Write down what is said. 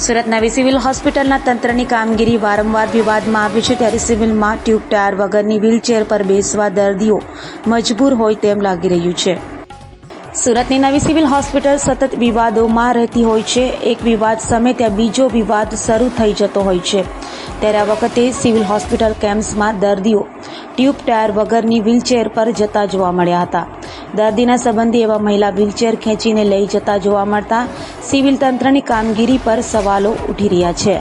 સુરત નવી સિવિલ હોસ્પિટલના તંત્રની કામગીરી વારંવાર વિવાદમાં આવી છે ત્યારે સિવિલમાં ટ્યુબ ટાયર વગરની વ્હીલચેર પર બેસવા દર્દીઓ મજબૂર હોય તેમ લાગી રહ્યું છે. સુરતની નવી સિવિલ હોસ્પિટલ સતત વિવાદોમાં રહેતી હોય છે. એક વિવાદ સમે ત્યાં બીજો વિવાદ શરૂ થઈ જતો હોય છે. ત્યારે આ વખતે સિવિલ હોસ્પિટલ કેમ્પ્સમાં દર્દીઓ ટ્યુબ ટાયર વગરની વ્હીલચેર પર જતા જોવા મળ્યા હતા. દર્દીના સંબંધી એવા મહિલા વ્હીલચેર ખેંચીને લઈ જતા જોવા મળતા સિવિલ તંત્રની કામગીરી પર સવાલો ઉઠી રહ્યા છે.